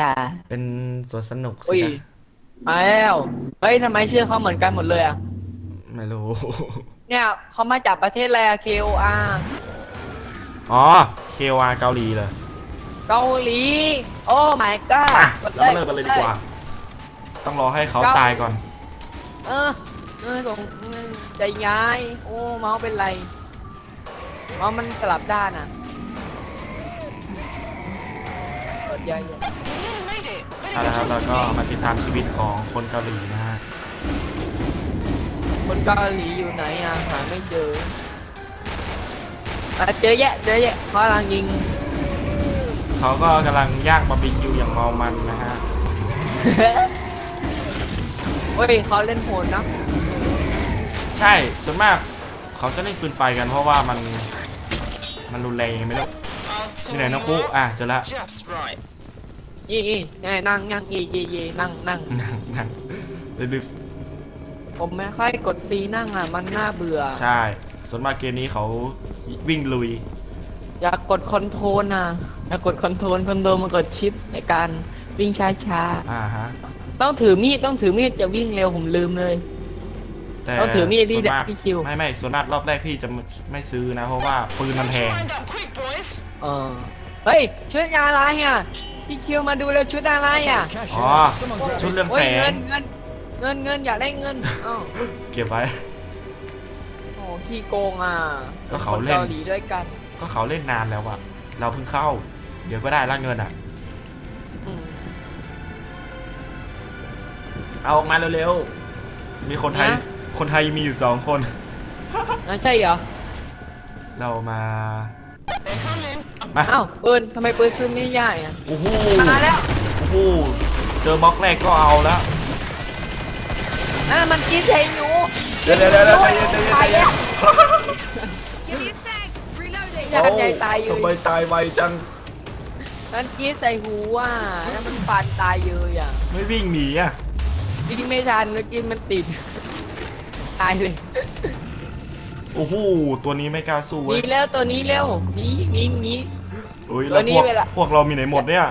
นานเนาะจ้าเป็นสวนสนุกสิอุ้ยนะมาแล้วเฮ้ยทำไมชื่อเขาเหมือนกันหมดเลยอะ ไม่รู้ เนี่ยเขามาจากประเทศอะไรอะ KOR อ๋อ KOR เกาหลีเลยเกาหลี โอ้ my god อะกดเรามาเริ่มกันเลยดีกว่า ต้องรอให้เขาตายก่อน เออเออส่งใจย้าย โอ้ เมาส์เป็นไร เมาส์มันสลับด้านอะกดย้าย เอาละครับเราก็มาติดตามชีวิตของคนเกาหลีนะฮะคนเกาหลีอยู่ไหนอะหาไม่เจออะเจอแยะเจอแยะเขากำลังยิงเขาก็กำลังย่างบาร์บีคิวอย่างเมามันนะฮะเฮ้ยเขาเล่นโหดนะใช่ส่วนมากเขาจะเล่นปืนไฟกันเพราะว่ามันมันรุนแรงยังไงไม่รู้ที่ไหนน้องคุอะเจอละ Just right. ยี่ยี่นี่นั่งนั่งยี่ยี่ยี่นั่งนั่งนั่งนั่งรีบผมไม่ค่อยกดซีนั่งอะ มันน่าเบื่อ ๆใช่ส่วนมากเกมนี้เขาวิ่งลุย อยากกดคอนโทรลอะอยากกดคอนโทรลคอนโทรลมากดชิปในการวิ่งช้าอ่าฮะ ๆต้องถือมีดต้องถือมีดจะวิ่งเร็วผมลืมเลย แต่ต้องถือมีดพี่ส่วนมากพี่คิว ไม่ไม่ส่วนมากรอบแรกพี่จะไม่ไม่ซื้อนะ เพราะว่าปืนมันแพง Lined up quick, boys. เออเฮ้ยชุดอะไรอะ พี่คิวมาดูแล้วชุดอะไรอะอ๋อ ชุดเรื่องโอ้แสยเงิงนเงินเงินเงินอยากได้เงินอ้าวเก็บไว้ โอ้ขี้โกงอะก็เขาเล่นคเกาหลีด้วยกันก็เขาเล่นนานแล้วอะเราเพิ่งเข้า เดี๋ยวก็ได้ละเงินอะอืม เอาออกมาเร็วๆมีคนไทย นะ คนไทยมีอยู่สองคน นั่นใช่เหรอเรามา They're coming. I'm มาอ้าวปืนทำไมปืนซื้อไม่ได้อะโอ้โหมาแล้วโอ้โหเจอบล็อกแรกก็เอาแล้วอะมันกินใส่หนูเดี๋ยวเดี๋ยวเดี๋ยวเดี๋ยวใจเย็นใจเย็นตาใจยเย็แล้นว Give me a sec. Reloading. อยากใหญ่ตายอยู่ ทำไมตายไวจังมันกินใส่หูอะแล้วมันปานตายเลยอะไม่วิ่งหนีอะกินไม่ทันแล้วกินมันติด ตายเลย โอ้โหตัวนี้ไม่กล้าสู้หเว้นียแล้วตัวนี้แล้วหนีหนีหนีอุ้ยตัแล้ววนี้พวกเวลา พวกเรามีไหนหมดเนี่ย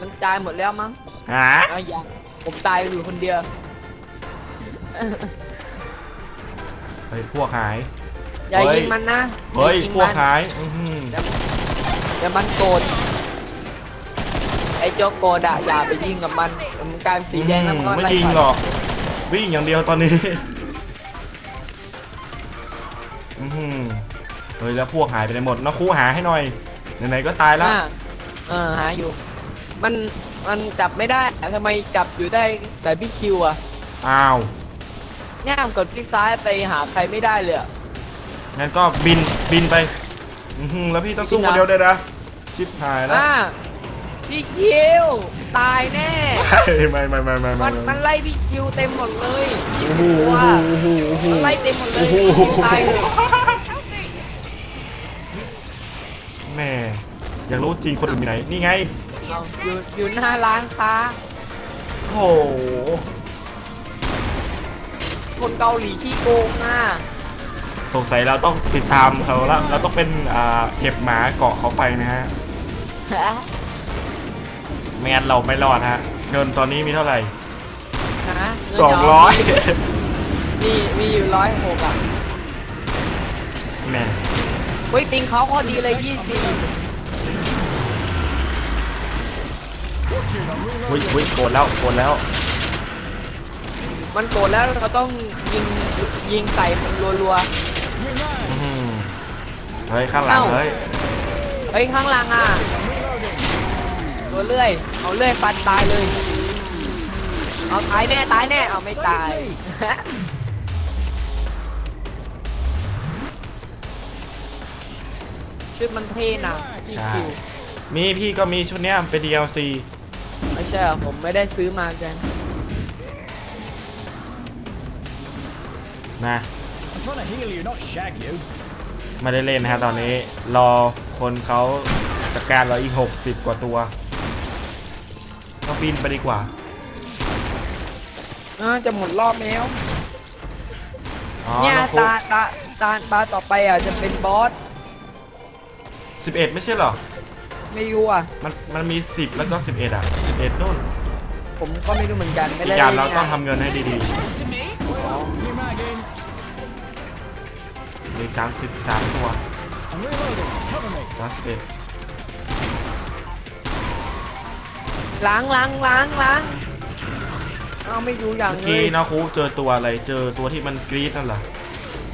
มันตายหมดแล้วมั้งหาเอาอย่างผมตายอยู่คนเดียวเฮ้ยพวกหาย อย่าเฮ้ย ยิงมันนะเฮ้ยอายิงพวกมันหายอื้อหือเดี๋ยวมันโกรธไอ้เจ้าโกรธอะอย่าไปยิงกับมันมันกลายเป็นสีแดงแล้วมันก็ไม่ไล่ยิงต่อยหรอกวิ่งอย่างเดียวตอนนี้ เฮ้ยแล้วพวกหายไปไหนหมดน้องครูหาให้หน่อยไหนๆก็ตายแล้ว อ่าเออหาอยู่ มันมันจับไม่ได้ทำไมจับอยู่ได้แต่พี่คิวอะอ้าวเนี่ยมันกดคลิกซ้ายไปหาใครไม่ได้เลยอะ งั้นก็บินบินไปอื้อหือแล้วพี่ต้องสู้บิคนนนะเดียวด้วยนะชิบหายแล้วอ่าพี่คิวตายแน่ ไม่ไม่ไม่ไม่ไม่มันไม่มันไล่พี่คิวเต็มหมดเลยยี่โอ้สิโหบตัวโอ้โหโอ้โห มันไล่เต็มหมดเลยโอ้โหตายเลย แม่อยากรู้จริงคนอื่นมีไหน นี่ไง เอาอยู่อยู่หน้าร้านค้า โอ้โหคนเกาหลีขี้โกงอะสงสัยเราต้องติดตามเขาละเราต้องเป็นอ่าเห็บหมาเกาะเขาไปนะฮะไม่งั้นเราไม่รอดฮะเงินตอนนี้มีเท่าไหร่ ฮะสองร้อยมีมีอยู่ร้อยหกอะแม่ เฮ้ยปิงเขาโคตรดีเลยยี่สิบหุ้ยหุ้ยโกรธแล้วโกรธแล้ว มันโกรธแล้วเราต้องยิงยิงใส่มันรัวอื้อหือเฮ้ย ข้างหลังเอ้าเฮ้ย ๆเฮ้ยข้างหลังอะตัวเลื่อยเอาเลื่อยฟันตายเลย เอาตายแน่ตายแน่เอาไม่ตาย ชุดมันเท่นะพี่ใช่ คิวมีพี่ก็มีชุดเนี้ยเป็น DLC ไม่ใช่เหรอผมไม่ได้ซื้อมากันนะ I'm trying to heal you, not shag you. ไม่ได้เล่นนะฮะตอนนี้รอคนเขาจัดการเราอีก 60 กว่าตัวก็บินไปดีกว่า อ่าจะหมดรอบแล้วอ๋อเนี่ยน้องฟุตาตาตาตาต่อไปอะจะเป็นบอส สิบเอ็ดไม่ใช่เหรอ ไม่รู้อะ มันมันมี 10 แล้วก็ 11 อะ 11นู่นผมก็ไม่รู้เหมือนกัน ไม่อีได้กอย่างเราล่นต้องทำเงินให้ดี Close to me. New mag in. ๆเหลืออก33 ตัว I'm reloading. Cover me. 31ล้างล้างล้างล้างเอาไม่รู้อย่างเมื่อเลกี้ยนะครูเจอตัวอะไร เจอตัวที่มันกรี๊ดนั่นเหรอ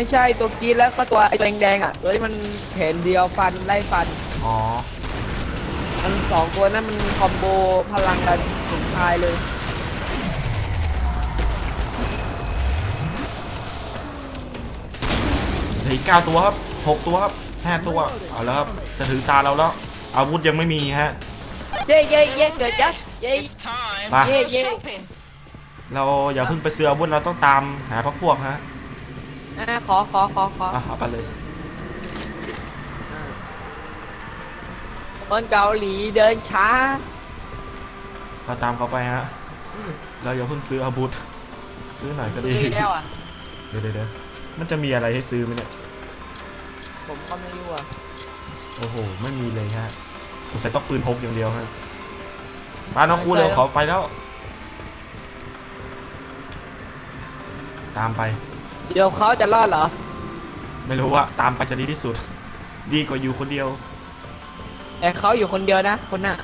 ไม่ใช่ตัวกรีดแล้วก็ตัวไอ้แดงๆอะ ตัวที่มันแขนเดียวฟันไล่ฟัน อ๋อ มันสองตัวนั้นมันคอมโบพลังกันสุดท้ายเลย เหลืออีกเก้าตัวครับหกตัวครับห้าตัว เอาแล้วครับ จะถึงตาเราแล้ว อาวุธยังไม่มีฮะ เย้เย้เย้เกิดยักษ์เย้ It's time Ba. to go Yeah, yeah. shopping. เราอย่าเพิ่งไปซื้ออาวุธเราต้องตามหาพวกพวกฮะ อ่าขอขอขอขออะเอาไปเลย คนเกาหลีเดินช้า เราตามเขาไปฮะ เราอย่าเพิ่งซื้ออาวุธ ซื้อหน่อยก็ดี ซื้อแล้วอะ เดี๋ยวเดี๋ยวเดี๋ยวมันจะมีอะไรให้ซื้อไหมเนี่ย ผมก็ไม่รู้อะโอ้โห ไม่มีเลยฮะสงสัยต้องปืนพกอย่างเดียวฮะมาน้องครูเร็วขอไปแล้ว ตามไป เดี๋ยวเขาจะรอดเหรอ ไม่รู้ว่าตามไปจะดีที่สุด ดีกว่าอยู่คนเดียว แต่เขาอยู่คนเดียวนะ คนน่ะ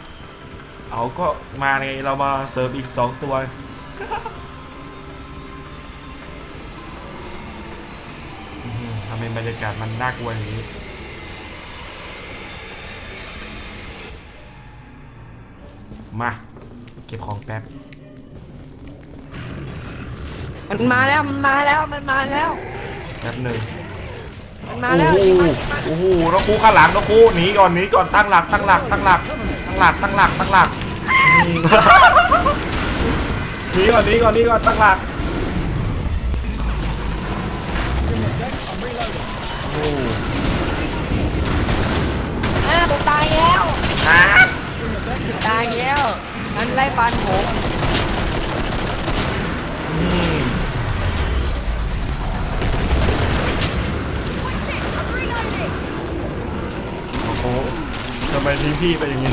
เอาก็มาไงเรามาเสริมอีกสองตัว อื้อหือทำให้บรรยากาศมันน่ากลัวอย่างนี้ มา เก็บของแป๊บ มันมาแล้วมันมาแล้วมันมาแล้วแป๊บหนึ่งมันมาโอ้แล้วโหโอ้โหน้องครูข้างหลังน้องครูหนีก่อนหนีก่อนตั้งหลักตั้งหลักตั้งหลักตั้งหลักตั้งหลักตั้งหลักอืมหนีก่อนหนีก่อนหนีก่อนตั้งหลัก Give me a sec. I'm reloading. โอ้อ่าผมตายแล้วฮะ Give me a sec. ตายแล้วมันไล่ฟันผม อื ทำไมทิ้งพี่ไปอย่างนี้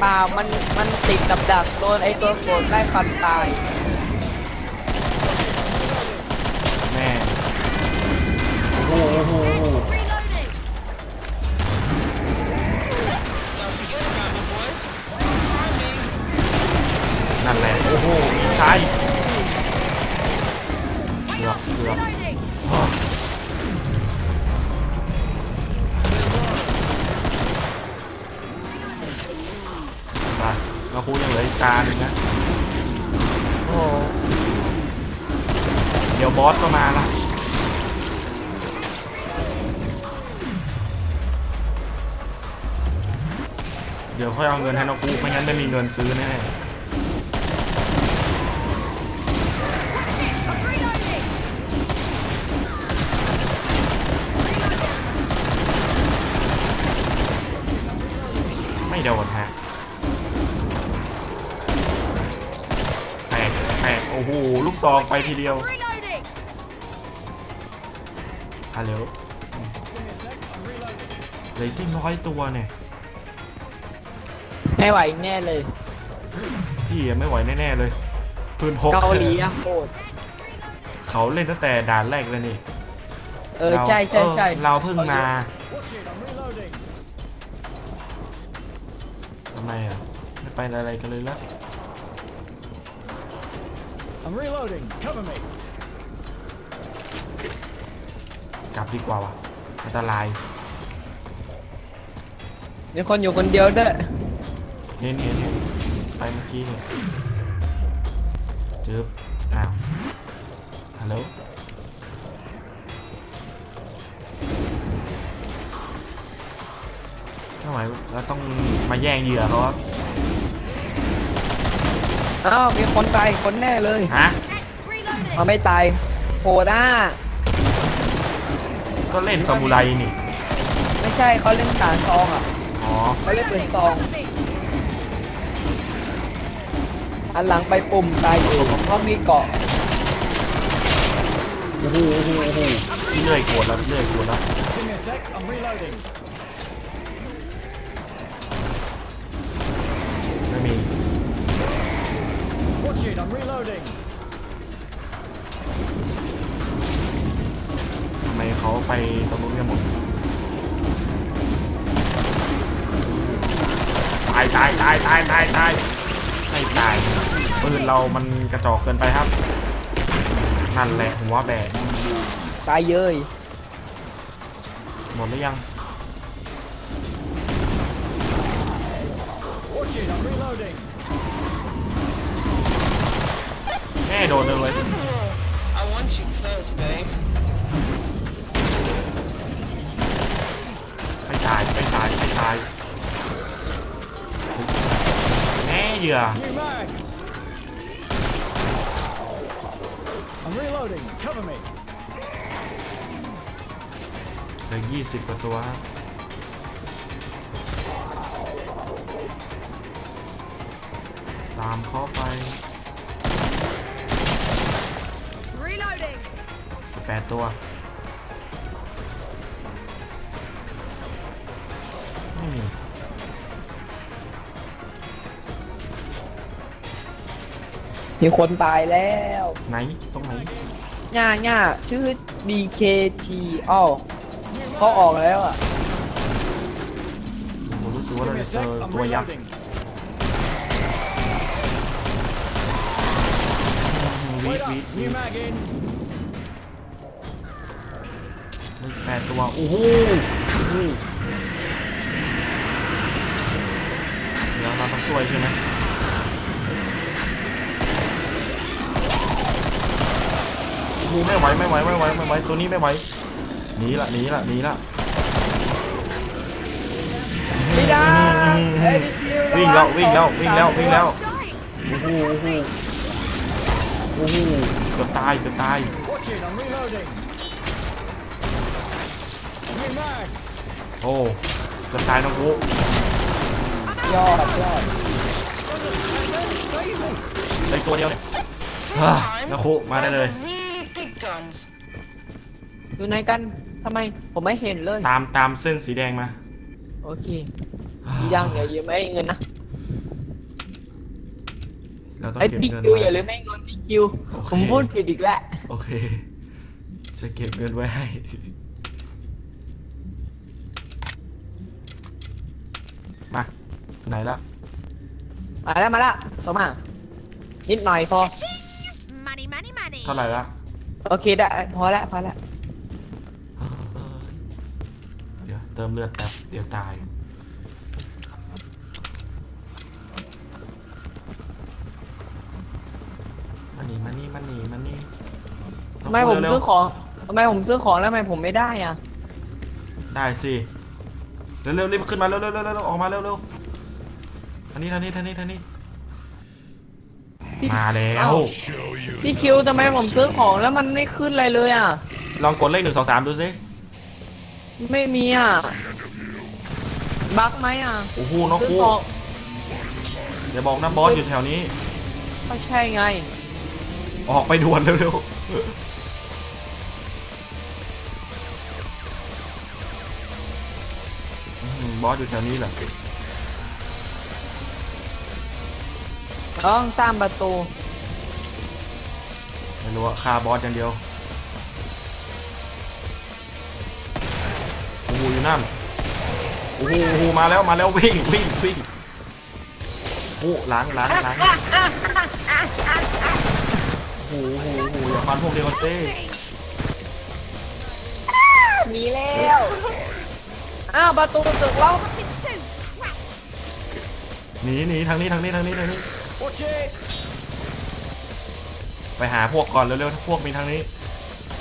เปล่ามันมันติดกับดักโดนไอ้ตัวโกรธไล่ฟันตาย แม่โอ้โหโอ้โหโอ้โห Reloading! Don't forget about me, boys. Try me. นั่นแหละ โอ้โหมีซ้ายเกือบเกือบ Reloading! เราครูยังเหลืออีกตาหนึ่งนะโอ้โหเดี๋ยวบอสก็มาละเดี๋ยวค่อยเอาเงินให้น้องครูไม่งั้นไม่มีเงินซื้อแน่ I'm reloading! ไม่โดนฮะแตกแตกโอ้โห ลูกซองไปทีเดียว Reloading! อะเร็ว Give me a sec. I'm reloading. เหลยที่ร้อยตัวเนี่ย ไม่ไหวแน่เลย พี่ยังไม่ไหวแน่ๆเลย ปืนพกเกาหลีอะโคตรเขาเล่นตั้งแต่ด่านแรกเลยนี่เออใช่ใช่ใช่เออเราเพิ่งมา Watch it. I'm reloading. ทำไมอะไม่ไปอะไรกันเลยละ I'm reloading. Cover me. กลับดีกว่าวะอันตรายมีคนอยู่คนเดียวด้วยเห็นเห็นเห็นไปเมื่อกี้เนี่ยจึ๊บอ้าวฮัลโหลทำไมเราต้องมาแย่งเหยื่อเขาวะ อ้าวมีคนตายคนแน่เลยฮะ Reloading! เอาไม่ตายโหด้า ก็เล่นซามูไรนี่ไม่ใช่เขาเล่นสารซองอะอ๋อเขาเล่นปืนซองอันหลังไปปุ่มตายอยู่เพราะมีเกาะโอ้โหโอ้โหโอ้โหเรื่อยโกรธแล้วเรื่อยโกรธแล้ว I'm reloading. ทำไมเขาไปตรงนู้นกันหมดตายตายตายตายตายตายไม่ตายปืนเรามันกระจอกเกินไปครับนั่นแหละหัวแบะตายเย้ยหมดหรือยัง Watch it, I'm reloading. ม่โดนเลย I want you close, babe. ไม่ตายไม่ตายไม่ตายแม่เหยื่อ New mag. I'm reloading. Cover me. เหลือยี่สิบกว่าตัวครับตามเข้าไป ดตัว ไม่มี มีคนตายแล้วไหน ตรงไหนย่าย่าชื่อ DKT อ้าวเขาออกแล้วอะ ผมรู้สึกว่า Give เรา me a จะเจ sec. อ I'm ตัวยักษ์ reloading. วี Wait ด up. วีดวี New ด mag in. ดตัว โอ้โหโอ้โหเดี๋ยวเราต้องช่วยใช่ไหมโอ้โหไม่ไหวไม่ไหวไม่ไหวไม่ไหวตัวนี้ไม่ไหวหนีละหนีละหนีละไม่ได้เอ้ยพี่คิวิ่งแล้ววิ่งแล้ววิ่งแล้ววิ่งแล้ว Dying. โอ้โหโอ้โหโอ้โหเกือบตายเกือบตาย Watch it, I'm reloading. New mag. โอ้เกือบตายน้องกูยอดยอดได้ตัวเดียวเนี่ยฮ่าน้องกูมาได้เลย The really big guns. อยู่ไหนกันทำไมผมไม่เห็นเลย ตามตามเส้นสีแดงมา โอเคดียังอย่าลืมไม่เงินนะเราต้องไอ้เก็บดีเงินคิวไว้อย่าลืมไม่เงินดีคิว โอเค ผมพูดผิดอีกแล้ว โอเค จะเก็บเงินไว้ให้ มา ไหนละมาแล้วมาแล้วสมานิดหน่อยพอ Money, money, money. เท่าไหร่ละโอเคได้พอแล้วพอแล้วเดี๋ยวเติมเลือดแป๊บเดี๋ยวตายมานี่มานี่มานี่มานี่ทำไมผมเร็วๆซื้อของทำไมผมซื้อของแล้วทำไมผมไม่ได้อะ ได้สิ เร็วๆรีบขึ้นมาเร็วๆเร็วๆเร็วๆออกมาเร็วๆ ทางนี้ทางนี้ทางนี้ทางนี้ มาแล้ว เอ้า พี่คิวทำไมผมซื้อของแล้วมันไม่ขึ้นอะไรเลยอะ ลองกดเลขหนึ่งสองสามดูสิไม่มีอะ บั๊กไหมอะโอ้โหน้องซื้อกูของอย่าบอกนะบอสอยู่แถวนี้ ก็ใช่ไง ออกไปด่วนเร็วๆอื้อหือบอสอยู่แถวนี้เหรอ ต้องสร้างประตู ไม่รู้อะฆ่าบอสอย่างเดียวโอ้โหอยู่นั่นโอ้โหโอ้โหมาแล้วมาแล้ววิ่งวิ่งวิ่งโอ้ล้างล้างล้างโอ้โหโอ้โหโอ้โหอย่าฟันพวกเดียวกันเซ่มีแล้วอ้าวประตูตึกล็อก Fucking shoot. Crap. หนีหนีทางนี้ทางนี้ทางนี้ทางนี้ Watch it. ไปหาพวกก่อนเร็วๆพวกมีทางนี้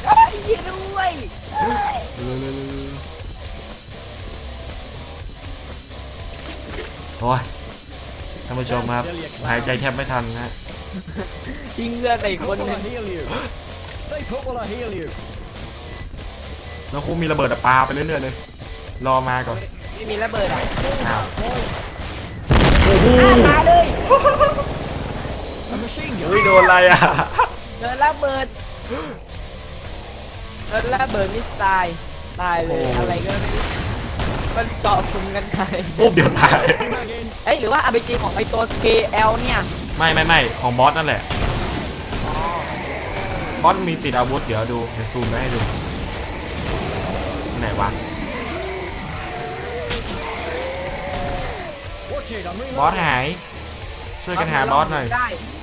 เอ้ยช่วยด้วยเร็วๆเร็วๆโอ้ยท่านผู้ชมครับหายใจแทบไม่ทันนะฮะทิ้งเลือดใส่คน Put ห while นึ่ I ง heal you. Stay put while I heal you. น้องคุมีระเบิดอะปาไปเรื่อยๆเลยรอมาก่อนไม่มีระเบิดอะอ้าว Boys, อ้าวตายเลย a machine gun. เฮ้ยโดนอะไรอะเดินระเบิดเดินระเบิดมิสไตล์ตายเลยโอ้อะไรก็ไม่รู้มันเกาะคุมกันไปปุ๊บเดี๋ยวตาย New mag in. เอ้ยหรือว่าอาร์พีจีของไอตัว KL เนี่ยไม่ไม่ไม่ของบอสนั่นแหละอบอสมีติดอาวุธเดี๋ยวดูเดี๋ยวซูมไปให้ดูไหนวะ Watch it, I'm บอส reloading. หาย ช่วยกันหาบอสหน่อยได้เหมือน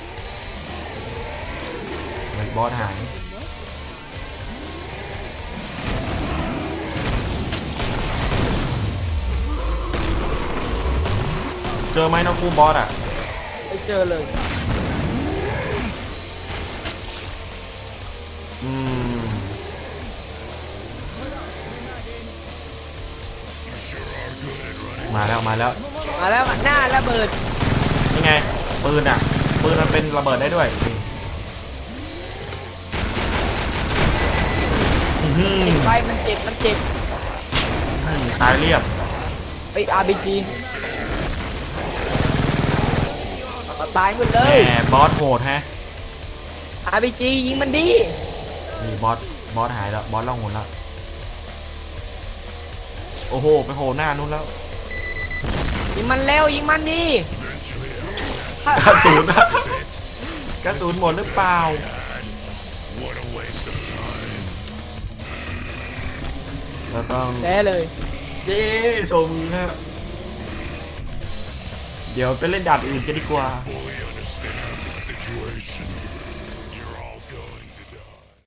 บอสหายเจอไหมน้องคูบอสอะไปเจอเลยอืมมาแล้วมาแล้วมาแล้วหน้าระเบิดนี่ไงปืนอะปืนมันเป็นระเบิดได้ด้วยนี่ อื้อหือติดไฟมันเจ็บมันเจ็บตายเรียบไอ้อาร์บีจีตายหมดเลแหยมบอสโหดแฮะอาร์บีจียิงมันดีนี่บอสบอสหายแล้วบอสล่องหนแล้วโอ้โหไปโผล่หน้านู้นแล้วยิงมันเร็วยิงมันดีกระสุนอะกระสุนหมดหรือเปล่า เราต้องแพ้เลยเย้โชว์มือครับเดี๋ยวไปเล่นด่านอื่นกันดีกว่า